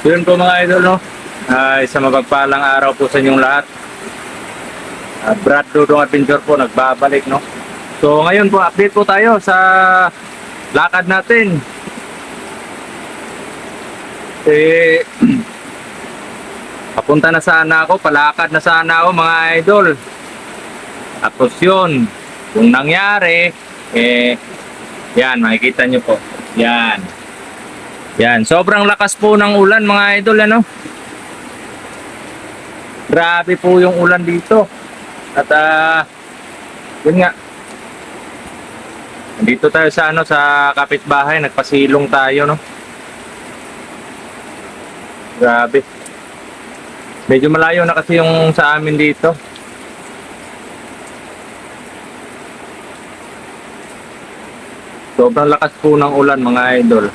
Yun po mga idol, no? Ah, isang mapagpalang araw po sa inyong lahat. Ah, Brad Dudong Adventure po nagbabalik, no? So ngayon po, update po tayo sa lakad natin. Eh, papunta na sana ako, palakad na sana ako mga idol. Tapos yun, kung nangyari, eh, yan, makikita nyo po. Yan. Yan, sobrang lakas po ng ulan mga idol, ano? Grabe po yung ulan dito. At ah, yun nga. Dito tayo sa ano sa kapitbahay, nagpasilong tayo, no? Grabe. Medyo malayo na kasi yung sa amin dito. Sobrang lakas po ng ulan mga idol.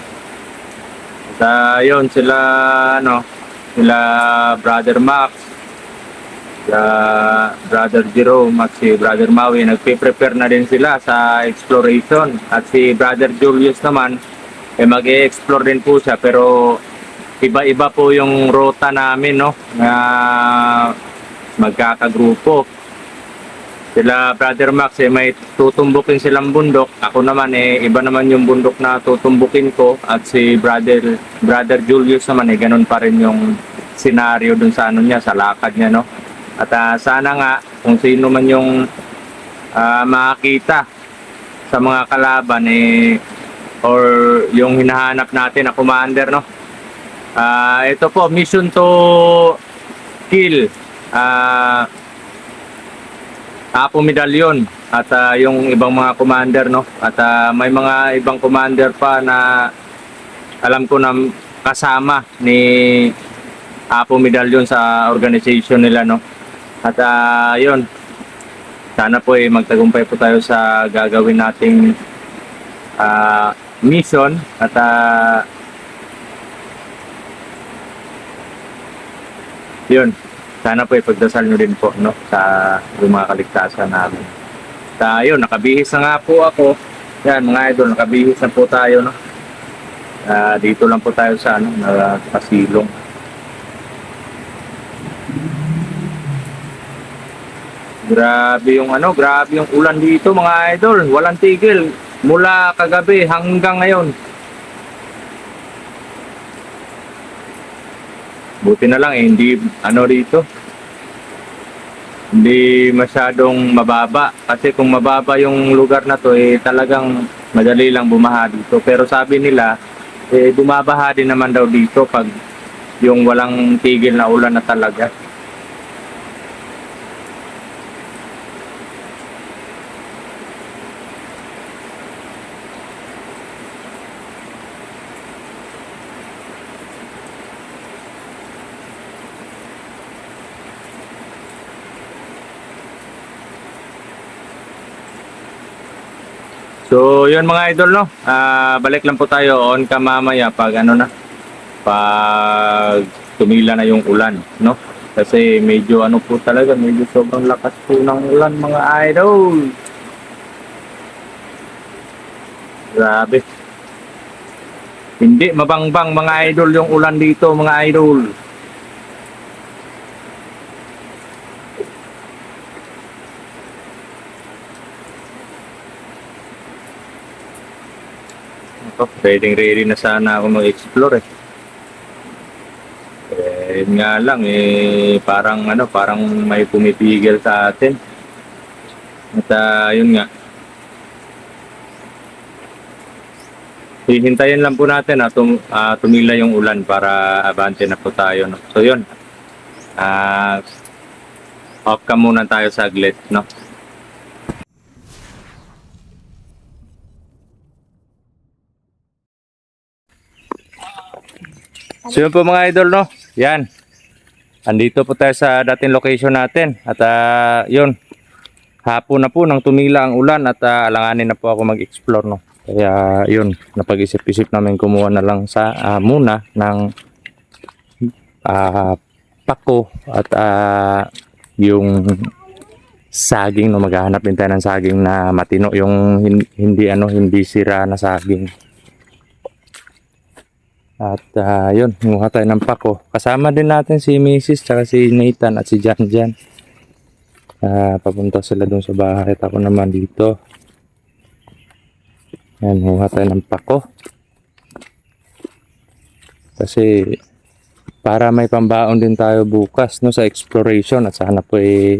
Ah, yun, sila ano, sila Brother Max, sila Brother Jerome at si Brother Maui, nagpe-prepare na din sila sa exploration. At si Brother Julius naman, eh mag-e-explore din po siya pero iba-iba po yung rota namin no na magkakagrupo. Sila Brother Max eh may tutumbukin silang bundok. Ako naman eh iba naman yung bundok na tutumbukin ko at si Brother Brother Julius naman eh ganun pa rin yung senaryo dun sa ano niya sa lakad niya no. At ah, sana nga kung sino man yung ah, makakita sa mga kalaban eh or yung hinahanap natin na commander no. Ah, ito po mission to kill ah Apo Medallion at ah, yung ibang mga commander no? At ah, may mga ibang commander pa na alam ko na kasama ni Apo Medallion sa organization nila no? At yun. Sana po eh magtagumpay po tayo sa gagawin nating ah, mission at ah, yun sana po ipagdasal nyo din po no sa mga kaligtasan namin. Tayo, nakabihis na nga po ako. Yan mga idol, nakabihis na po tayo no. Ah, dito lang po tayo sa ano, nakasilong. Grabe yung ano, grabe yung ulan dito mga idol. Walang tigil mula kagabi hanggang ngayon. Buti na lang eh, hindi ano dito. Hindi masyadong mababa kasi kung mababa yung lugar na to eh talagang madali lang bumaha dito. Pero sabi nila eh bumabaha din naman daw dito pag yung walang tigil na ulan na talaga. So, yun mga idol, no? Ah, balik lang po tayo on ka mamaya pag ano na, pag tumila na yung ulan, no? Kasi medyo ano po talaga, medyo sobrang lakas po ng ulan mga idol. Grabe. Hindi mabangbang mga idol yung ulan dito, mga idol. Ito, ready ready na sana ako mag-explore eh. Eh, nga lang eh, parang ano, parang may pumipigil sa atin. At ah, yun nga. Hihintayin lang po natin na tum, ah, tumila yung ulan para abante na po tayo. No? So yun. Ah, off ka muna tayo saglit, no? So yun po mga idol, no? Yan. Andito po tayo sa dating location natin. At ah, yun, hapon na po nang tumila ang ulan at ah, alanganin na po ako mag-explore, no? Kaya yun, napag-isip-isip namin kumuha na lang sa ah, muna ng ah, pako at ah, yung saging no maghahanap din tayo ng saging na matino yung hin- hindi ano hindi sira na saging At ah, yun, kumuha tayo ng pako. Kasama din natin si Mrs. tsaka si Nathan at si Jan Jan. Ah, papunta sila doon sa bahay ako naman dito. Yan, kumuha tayo ng pako. Kasi para may pambaon din tayo bukas no sa exploration at sana po eh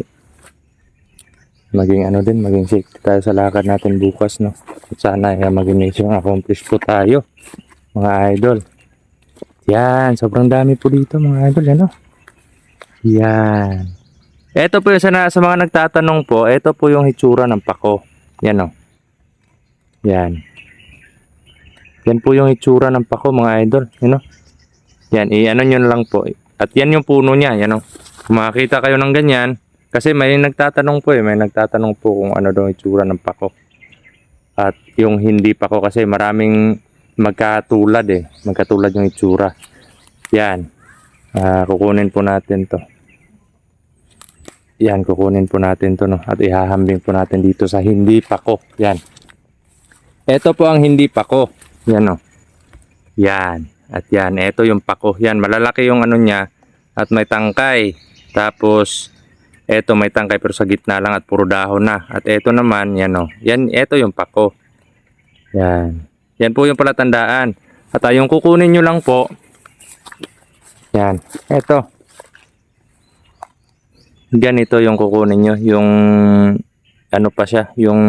maging ano din, maging safety tayo sa lakad natin bukas no. At sana eh, maging mission accomplished po tayo mga idol. Yan, sobrang dami po dito mga idol, ano? Yan. Ito po yung sa, na- sa mga nagtatanong po, ito po yung hitsura ng pako. Yan o. Yan. Yan po yung hitsura ng pako mga idol, ano? Yan, i-ano nyo lang po. At yan yung puno niya, yan o. Kung makakita kayo ng ganyan, kasi may nagtatanong po eh, may nagtatanong po kung ano daw hitsura ng pako. At yung hindi pako kasi maraming magkatulad eh. Magkatulad yung itsura. Yan. Ah, kukunin po natin to. Yan, kukunin po natin to no. At ihahambing po natin dito sa hindi pako. Yan. Ito po ang hindi pako. Yan no. Yan. At yan, ito yung pako. Yan, malalaki yung ano niya. At may tangkay. Tapos, eto may tangkay pero sa gitna lang at puro dahon na. At eto naman, yan o. Yan, eto yung pako. Yan. Yan po yung palatandaan. At ah, yung kukunin nyo lang po, yan, eto. Ganito yung kukunin nyo, yung ano pa siya, yung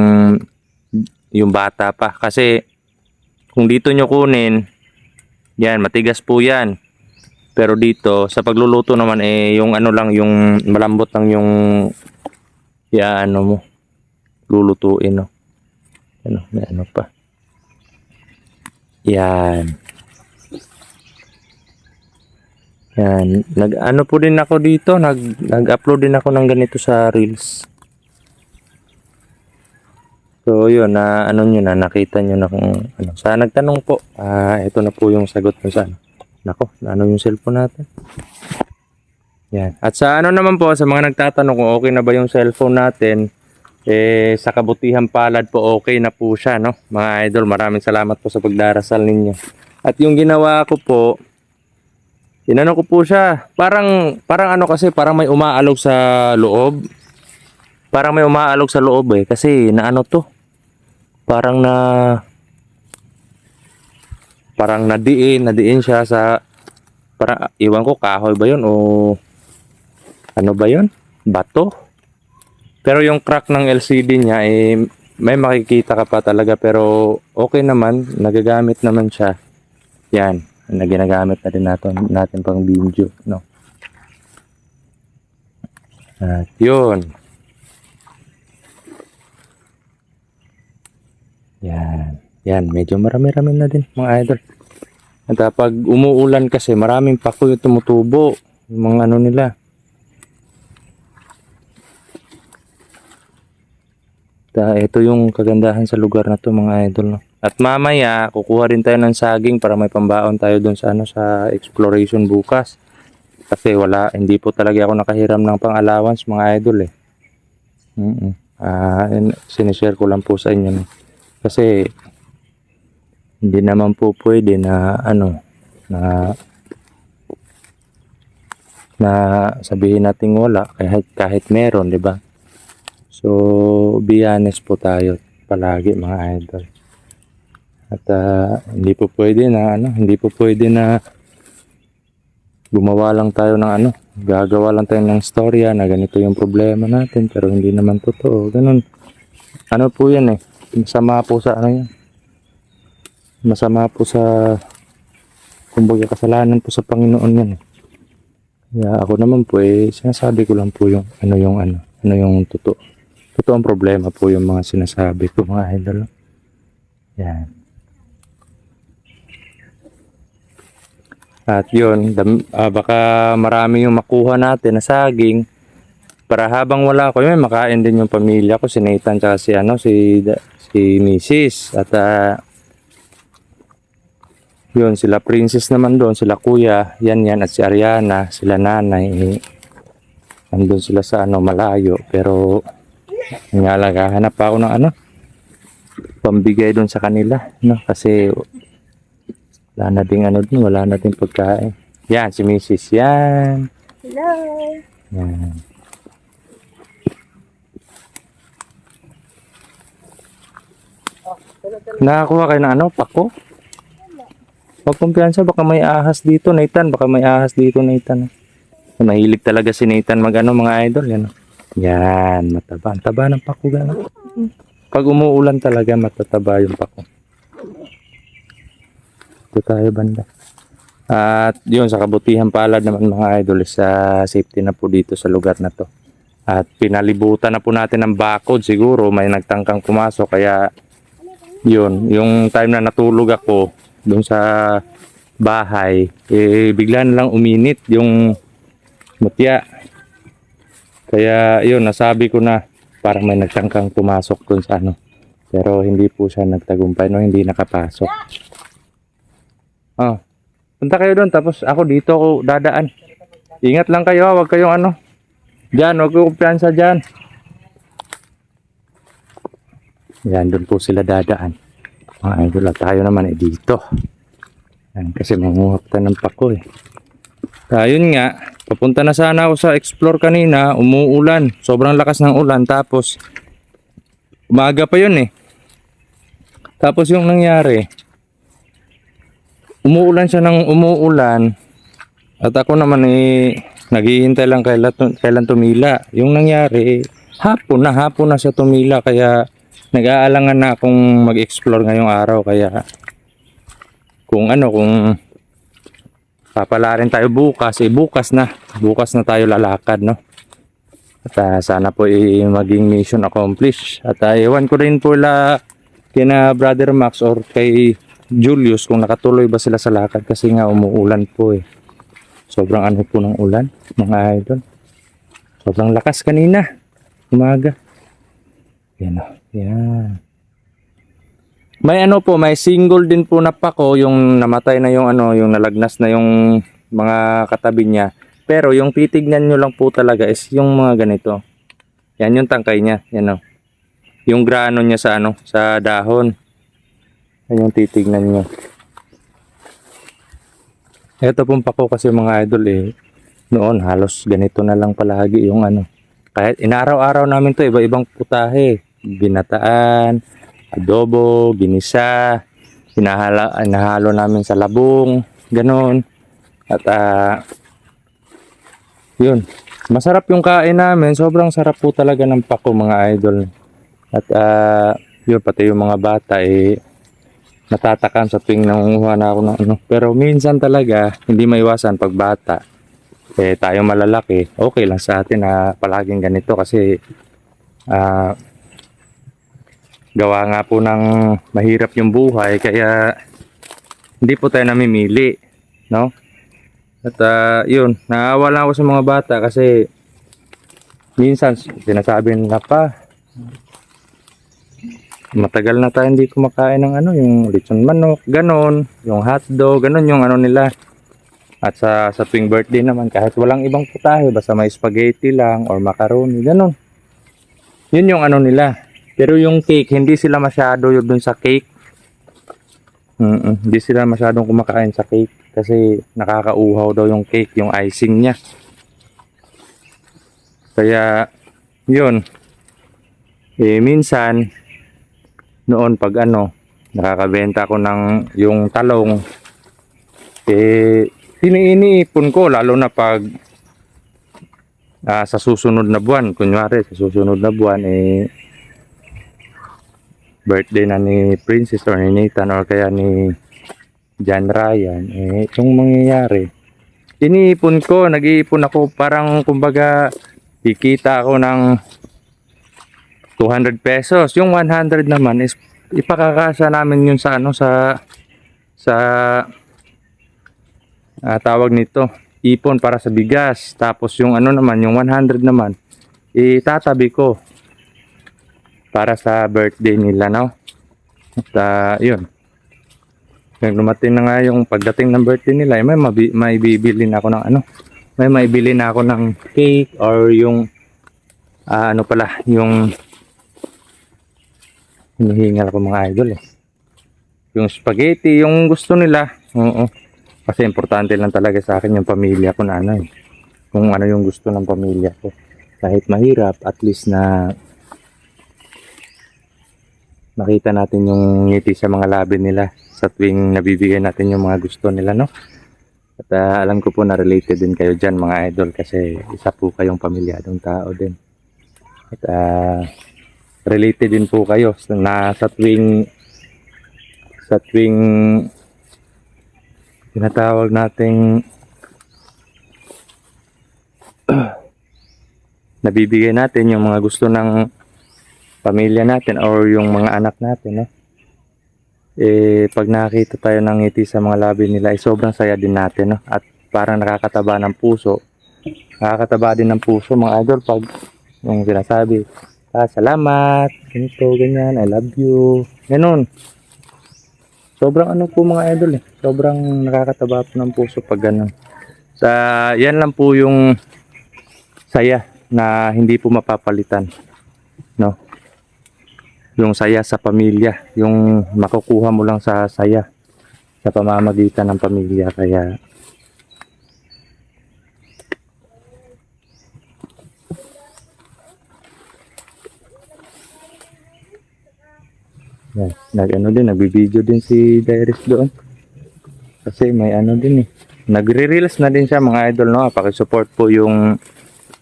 yung bata pa. Kasi kung dito nyo kunin, yan, matigas po yan. Pero dito, sa pagluluto naman, eh, yung ano lang, yung malambot lang yung, ya, ano mo, lulutuin, no. Ano, may ano pa. Yan. Yan. Nag, ano po din ako dito, nag, nag-upload din ako ng ganito sa Reels. So, yun, na, ano nyo na, nakita nyo na kung, ano, sa nagtanong po, ah, ito na po yung sagot ko sa, ano. Nako, ano yung cellphone natin? Yan. At sa ano naman po, sa mga nagtatanong kung okay na ba yung cellphone natin, eh, sa kabutihan palad po, okay na po siya, no? Mga idol, maraming salamat po sa pagdarasal ninyo. At yung ginawa ko po, inano ko po siya, parang, parang ano kasi, parang may umaalog sa loob. Parang may umaalog sa loob eh, kasi naano to, parang na, parang nadiin, nadiin siya sa, para iwan ko, kahoy ba yun o, ano ba yun? Bato? Pero yung crack ng LCD niya eh may makikita ka pa talaga pero okay naman, nagagamit naman siya. Yan, na ginagamit na din natin, natin pang video, no. At yun. Yan. Yan, medyo marami-rami na din mga idol. At pag umuulan kasi maraming pako yung tumutubo. Yung mga ano nila. Ta, ito yung kagandahan sa lugar na to mga idol. No? At mamaya, kukuha rin tayo ng saging para may pambaon tayo dun sa, ano, sa exploration bukas. Kasi wala, hindi po talaga ako nakahiram ng pang-allowance mga idol eh. Mm Ah, yun, sinishare ko lang po sa inyo. No? Kasi hindi naman po pwede na ano na na sabihin natin wala kahit kahit meron, 'di ba? So, be honest po tayo palagi mga idol. At ah, hindi po pwede na ano, hindi po pwede na gumawa lang tayo ng ano, gagawa lang tayo ng storya na ganito yung problema natin pero hindi naman totoo. Ganun. Ano po 'yan eh. Masama po sa ano 'yan. Masama po sa kumbaga kasalanan po sa Panginoon 'yan eh. Kaya ako naman po eh sinasabi ko lang po yung ano yung ano, ano yung totoo. Totoo ang problema po yung mga sinasabi ko mga idol. Yan. At yun, dam, ah, baka marami yung makuha natin na saging para habang wala ako, yun, makain din yung pamilya ko, si Nathan tsaka si, ano, si, si Mrs. At ah, yun, sila princess naman doon, sila kuya, yan yan, at si Ariana, sila nanay, nandun sila sa ano, malayo, pero nga lang, hanap pa ako ng ano, pambigay doon sa kanila, no, kasi Wala na ding ano dun, wala na ding pagkain. Yan, si Mrs. Yan. Hello. Yan. Nakakuha kayo ng ano, pako? Huwag kumpiyansa, baka may ahas dito, Nathan. Baka may ahas dito, Nathan. Mahilig talaga si Nathan mag ano, mga idol. Yan. Yan mataba. Ang taba ng pako, gano'n. Pag umuulan talaga, matataba yung pako. Ito tayo banda. At yun, sa kabutihan palad naman mga idol, sa safety na po dito sa lugar na to. At pinalibutan na po natin ng bakod siguro, may nagtangkang pumasok, kaya yun, yung time na natulog ako doon sa bahay, eh bigla lang uminit yung mutya. Kaya yun, nasabi ko na parang may nagtangkang pumasok doon sa ano. Pero hindi po siya nagtagumpay, no, hindi nakapasok. Oh, punta kayo doon, tapos ako dito ako dadaan. Ingat lang kayo, ha, huwag kayong ano. Diyan, huwag kayong kumpiyansa dyan. Yan, doon po sila dadaan. Mga idol, at tayo naman eh dito. Yan, kasi manguha pa ng pako eh. Ayun nga, papunta na sana ako sa explore kanina, umuulan. Sobrang lakas ng ulan, tapos umaga pa yun eh. Tapos yung nangyari, umuulan siya ng umuulan, at ako naman eh, naghihintay lang kailan, kailan tumila. Yung nangyari, hapon na, hapon na siya tumila, kaya nag-aalangan na akong mag-explore ngayong araw kaya kung ano kung papalarin tayo bukas. Eh bukas na. Bukas na tayo lalakad no? At ah, sana po eh, maging mission accomplished. At uh, ewan ko rin po la kina brother Max or kay Julius kung nakatuloy ba sila sa lakad kasi nga umuulan po eh. Sobrang ano po ng ulan mga idol. Sobrang lakas kanina umaga. Yan o. Yan. May ano po, may single din po na pako yung namatay na yung ano, yung nalagnas na yung mga katabi niya. Pero yung titignan nyo lang po talaga is yung mga ganito. Yan yung tangkay niya. Yan o. Yung grano niya sa ano, sa dahon. Yan yung titignan nyo. Ito pong pako kasi mga idol eh. Noon halos ganito na lang palagi yung ano. Kahit inaraw-araw namin to iba-ibang putahe ginataan, adobo, ginisa, hinahala, hinahalo namin sa labong, ganon. At ah, yun, masarap yung kain namin, sobrang sarap po talaga ng pako mga idol. At ah, yun, pati yung mga bata eh, natatakan sa tuwing nangunguha na ako ng ano. Pero minsan talaga, hindi maiwasan pag bata. Eh, tayo malalaki, okay lang sa atin na palaging ganito kasi ah, gawa nga po ng mahirap yung buhay kaya hindi po tayo namimili no? At ah, yun naawa ako sa mga bata kasi minsan sinasabi nila pa matagal na tayo hindi kumakain ng ano yung lechon manok ganon yung hotdog ganon yung ano nila. At sa sa tuwing birthday naman kahit walang ibang putahe basta may spaghetti lang or macaroni ganon. Yun yung ano nila pero yung cake, hindi sila masyado yun dun sa cake. Mm hindi sila masyadong kumakain sa cake kasi nakakauhaw daw yung cake, yung icing niya. Kaya, yun. Eh, minsan, noon pag ano, nakakabenta ko ng yung talong, eh, iniipon ko, lalo na pag ah, sa susunod na buwan, kunyari, sa susunod na buwan, eh, birthday na ni Princess or ni Nathan or kaya ni John Ryan, eh, itong mangyayari, iniipon ko, nag-iipon ako, parang kumbaga, kikita ako ng 200 pesos. Yung 100 naman is ipakakasa namin yun sa ano sa sa ah, tawag nito ipon para sa bigas tapos yung ano naman yung 100 naman itatabi ko para sa birthday nila, no? At ah, yun. Kaya dumating na nga yung pagdating ng birthday nila, eh, may, mabi- may bibili na ako ng ano, may maibili na ako ng cake or yung ah, ano pala, yung hinihingal ako mga idol eh. Yung spaghetti, yung gusto nila, Oo. Kasi importante lang talaga sa akin yung pamilya ko na ano eh. Kung ano yung gusto ng pamilya ko. Kahit mahirap, at least na makita natin yung ngiti sa mga labi nila sa tuwing nabibigay natin yung mga gusto nila, no? At ah, alam ko po na related din kayo dyan mga idol kasi isa po kayong pamilyadong tao din. At ah, related din po kayo na sa tuwing sa tuwing tinatawag nating nabibigay natin yung mga gusto ng pamilya natin or yung mga anak natin, no? Eh, pag nakita tayo ng ngiti sa mga labi nila, ay sobrang saya din natin, no? At parang nakakataba ng puso. Nakakataba din ng puso, mga idol, pag yung sinasabi, ah, salamat, ganito, ganyan, I love you, ganun. Sobrang ano po mga idol eh. Sobrang nakakataba po ng puso pag ganun. Sa, yan lang po yung saya na hindi po mapapalitan. No? Yung saya sa pamilya. Yung makukuha mo lang sa saya. Sa pamamagitan ng pamilya. Kaya Yan. Nag ano din, nagbibideo din si Dairis doon. Kasi may ano din eh. Nagre-reels na din siya mga idol no. Paki-support po yung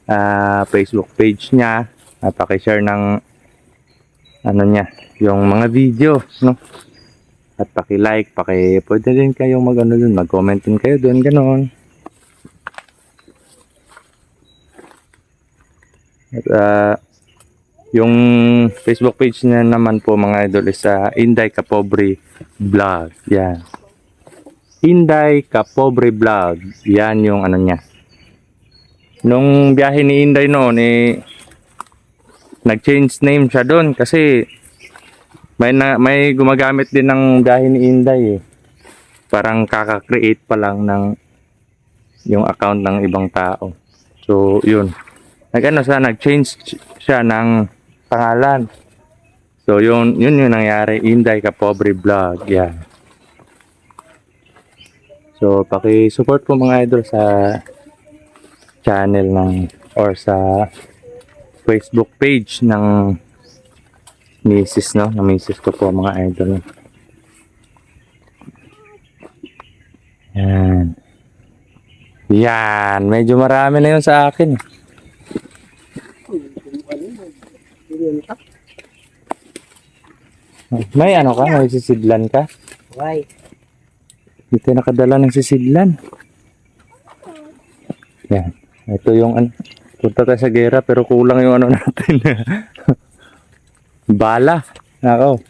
ah, Facebook page niya. Uh, paki-share ng ano niya, yung mga video no. At paki-like, paki pwede din kayong mag-ano dun, mag-comment din kayo doon, ganoon. At ah, yung Facebook page niya naman po mga idol is uh, Inday Kapobre Vlog. Yan. Inday Kapobre Vlog. Yan yung ano niya. Nung biyahe ni Inday noon eh nag-change name siya doon kasi may na, may gumagamit din ng biyahe ni Inday eh. Parang kaka-create pa lang ng yung account ng ibang tao. So, yun. Nag-ano siya, nag-change siya ng pangalan. So, yun, yun yung nangyari. Inday Kapobre Vlog. Yan. So, paki-support po mga idol sa channel ng or sa Facebook page ng misis, no? Ng misis ko po mga idol. Yan. Yan. Medyo marami na yun sa akin. May ano ka? May sisidlan ka? Why? Tayo nakadala ng sisidlan. Yan. Ito yung ano. Punta tayo sa gera pero kulang yung ano natin. Bala. Nako.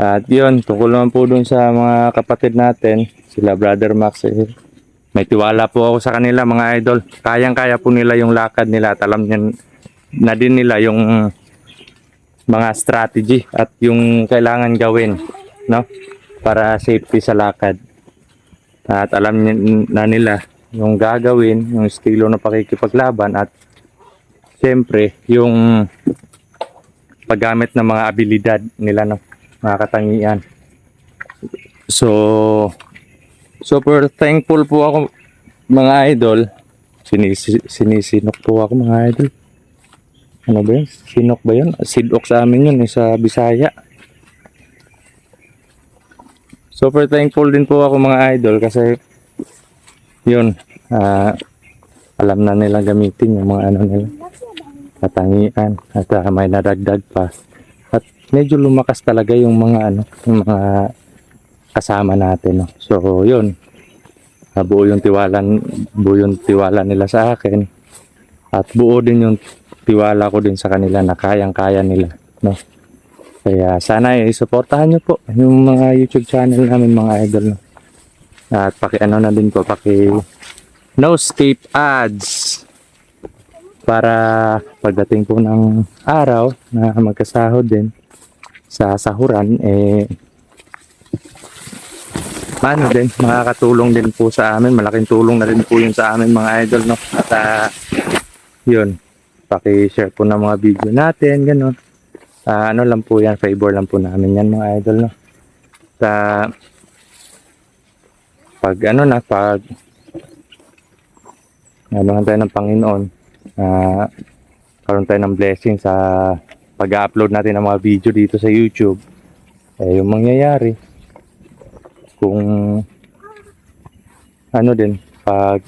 At yun, tungkol naman po dun sa mga kapatid natin, sila Brother Max, eh, may tiwala po ako sa kanila mga idol. Kayang-kaya po nila yung lakad nila at alam niyan na din nila yung mga strategy at yung kailangan gawin no para safety sa lakad at alam na nila yung gagawin yung estilo ng pakikipaglaban at siyempre yung paggamit ng mga abilidad nila no mga katangian so super thankful po ako mga idol Sinisi, sinisinok po ako mga idol ano ba yun? Sinok ba yun? Sidok sa amin yun eh, sa Bisaya. Super thankful din po ako mga idol kasi yun, ah, alam na nila gamitin yung mga ano nila, katangian at ah, may nadagdag pa. At medyo lumakas talaga yung mga ano, yung mga kasama natin. No? So yun, ah, buo yung tiwala, buo yung tiwala nila sa akin at buo din yung tiwala ko din sa kanila na kayang-kaya nila, no? Kaya sana ay suportahan niyo po yung mga YouTube channel namin mga idol, no? At paki ano na din po, paki no skip ads para pagdating po ng araw na magkasahod din sa sahuran eh ano din, makakatulong din po sa amin. Malaking tulong na rin po yun sa amin mga idol, no? At ah, yun, paki-share po ng mga video natin, ganun. Ah, ano lang po yan, favor lang po namin yan mga idol, no? Sa pag ano na, pag ano tayo ng Panginoon, ah, karoon tayo ng blessing sa pag-upload natin ng mga video dito sa YouTube, eh, yung mangyayari, kung ano din, pag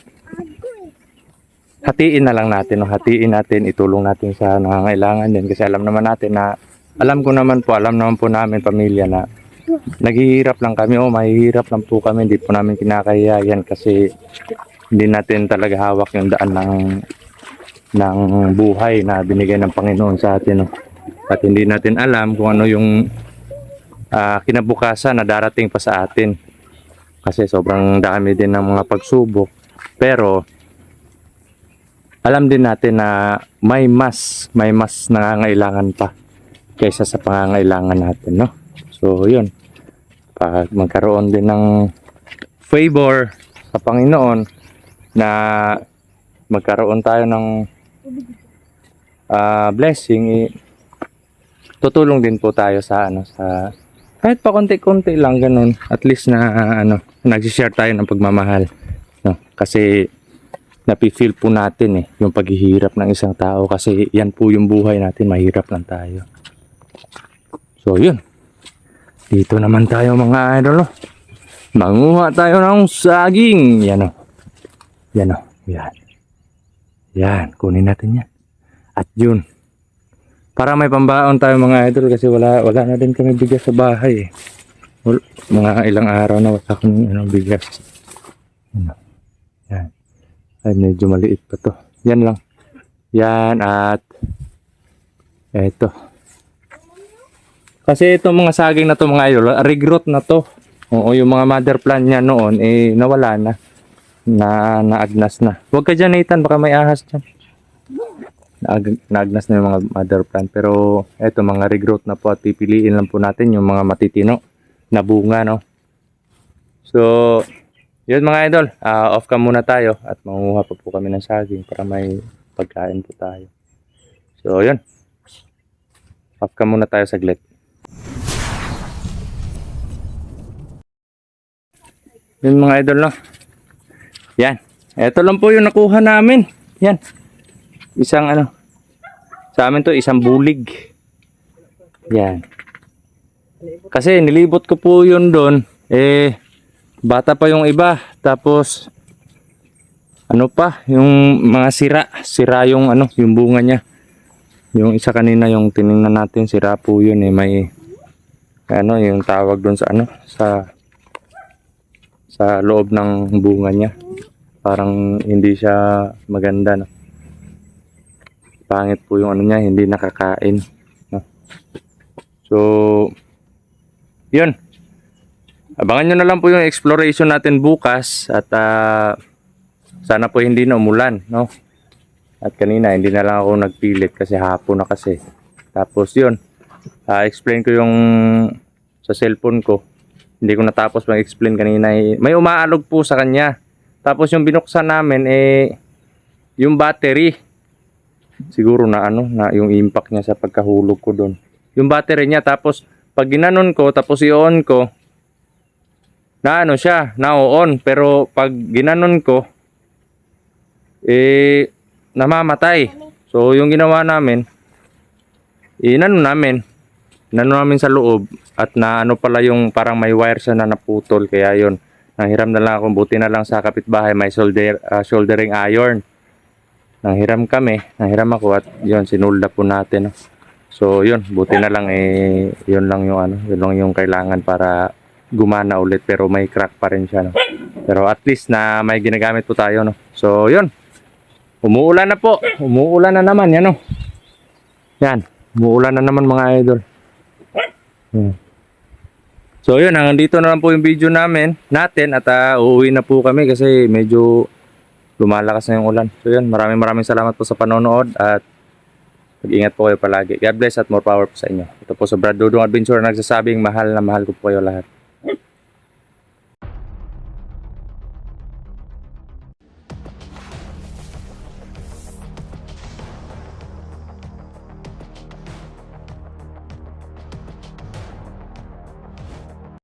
hatiin na lang natin, no? hatiin natin, itulong natin sa nangangailangan din kasi alam naman natin na alam ko naman po, alam naman po namin pamilya na naghihirap lang kami o mahihirap lang po kami, hindi po namin kinakahiyayan kasi hindi natin talaga hawak yung daan ng ng buhay na binigay ng Panginoon sa atin. No? At hindi natin alam kung ano yung ah, kinabukasan na darating pa sa atin. Kasi sobrang dami din ng mga pagsubok. Pero alam din natin na may mas, may mas nangangailangan pa kaysa sa pangangailangan natin, no? So, yun. Pag magkaroon din ng favor sa Panginoon na magkaroon tayo ng ah, blessing, eh, tutulong din po tayo sa ano sa kahit pa konti-konti lang ganun at least na ano nag-share tayo ng pagmamahal no kasi napi-feel po natin eh yung paghihirap ng isang tao kasi yan po yung buhay natin mahirap lang tayo. So yun. Dito naman tayo mga idol no? manguha tayo ng saging. Yan o yan o yan. Yan kunin natin yan. At yun. Para may pambaon tayo mga idol kasi wala wala na din kami bigas sa bahay eh. Mga ilang araw na wala akong ano, bigas. Ano. yan ay medyo maliit pa to. Yan lang. Yan at eto. Kasi itong mga saging na to mga idol regrowth na to. Oo yung mga mother plant niya noon eh nawala na. Na naagnas na. Huwag ka dyan Nathan baka may ahas dyan. Naag- naagnas na yung mga mother plant. Pero eto mga regrowth na po at pipiliin lang po natin yung mga matitino na bunga, no? So, yun mga idol, ah, off cam muna tayo at manguha pa po kami ng saging para may pagkain po tayo. So, yun. Off cam muna tayo saglit. Yun mga idol, no? Yan. Ito lang po yung nakuha namin. Yan isang ano sa amin to isang bulig yan kasi nilibot ko po yun doon eh bata pa yung iba tapos ano pa yung mga sira sira yung ano yung bunga niya yung isa kanina yung tiningnan natin sira po yun eh may ano yung tawag doon sa ano sa sa loob ng bunga niya parang hindi siya maganda no pangit po yung ano niya, hindi nakakain. No? So, yun. Abangan nyo na lang po yung exploration natin bukas at ah, sana po hindi na umulan, no? At kanina hindi na lang ako nagpilit kasi hapon na kasi. Tapos yun, ah, explain ko yung sa cellphone ko. Hindi ko natapos mag-explain kanina. eh. May umaalog po sa kanya. Tapos yung binuksan namin eh yung battery siguro na ano na yung impact niya sa pagkahulog ko doon yung battery niya tapos pag ginanon ko tapos i-on ko na ano siya na on pero pag ginanon ko eh namamatay. So yung ginawa namin inano namin. Inano namin sa loob at na ano pala yung parang may wire siya na naputol. Kaya yon nanghiram na lang ako. Buti na lang sa kapitbahay may solder, ah, soldering iron. Nanghiram kami, nanghiram ako at yun, sinulda po natin. So yun, buti na lang eh, yun lang yung ano, yun lang yung kailangan para gumana ulit pero may crack pa rin siya. No? Pero at least na may ginagamit po tayo. No? So yun, umuulan na po, umuulan na naman, yan no. Yan, umuulan na naman mga idol. So yun, hanggang dito na lang po yung video namin, natin at ah, uuwi na po kami kasi medyo lumalakas na yung ulan. So yun, maraming maraming salamat po sa panonood at mag-ingat po kayo palagi. God bless at more power po sa inyo. Ito po sa Brad Dudong Adventure na nagsasabing mahal na mahal ko po kayo lahat.